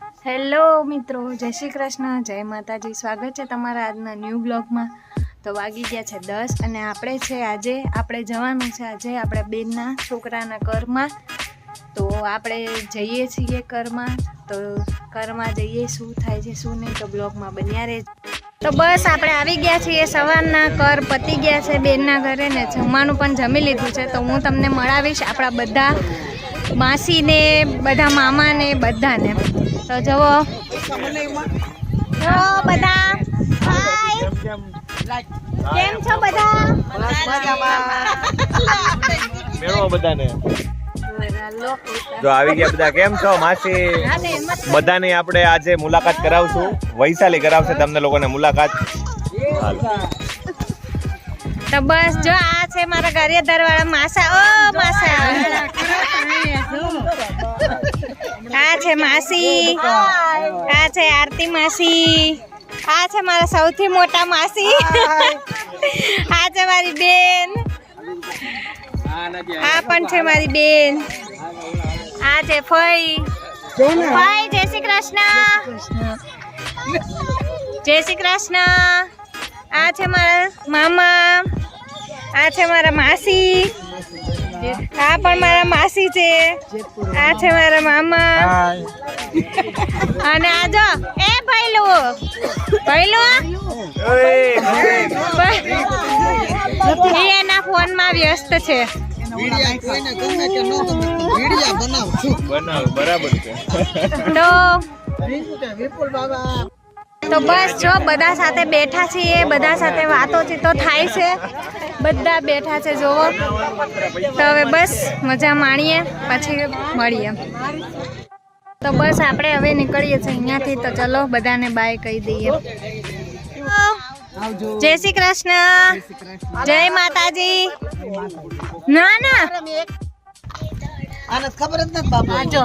Hello મિત્રો, જય શ્રી કૃષ્ણ, જય માતાજી. સ્વાગત છે તમારા આજના ન્યૂ બ્લોગમાં. તો વાગી ગયા છે દસ અને આપણે છે આજે, આપણે જવાનું છે આજે આપણે બેનના છોકરાના ઘરમાં. તો આપણે જઈએ છીએ ઘરમાં. તો ઘરમાં જઈએ, શું થાય છે, શું નહીં તો બ્લોગમાં બન્યા રહે તો બસ આપણે આવી ગયા છીએ, સવારના કર પતી ગયા છે બેનના ઘરે ને જમવાનું પણ જમી લીધું છે. તો હું તમને મળાવીશ આપણા બધા માસીને, બધા મામાને, બધાને. તો જવો જો બધા. હાય કેમ છો બધા? મેળો બધાને. જો આવી ગયા બધા. કેમ છો માસી? બધાની આપણે આજે મુલાકાત કરાવશું. વૈશાલી કરાવશે તમને લોકોને મુલાકાત. તો બસ જો આ છે મારા ઘરે દરવાળા માસા. ઓ માસા. આ છે માસી. આ છે આરતી માસી. આ છે મારા સૌથી મોટા માસી. આ છે મારી બેન. આ પણ છે મારી બેન. આ છે ફઈ. ફઈ, જય શ્રી કૃષ્ણ. જય શ્રી કૃષ્ણ. આ છે મારા મામા. આ છે મારા માસી. આ પણ મારા માસી છે. આ છે મારા મામા. અને આ જો એ ભાઈલો ભાઈલો ઈ એના ફોનમાં વ્યસ્ત છે. બનાવ બરાબર છે. તો તો બસ જો બધા સાથે બેઠા છીએ બધા સાથે વાતો ચીતો થાય છે. બધા બેઠા છે જોવો તો હવે બસ મજા માણીએ પછી મળીએ. તો બસ આપણે હવે નીકળીએ છીએ અહીંયાથી તો ચલો બધાને બાય કહી દઈએ. જય શ્રી કૃષ્ણ. જય માતાજી. ના ના. આને ખબર જ નથી જો.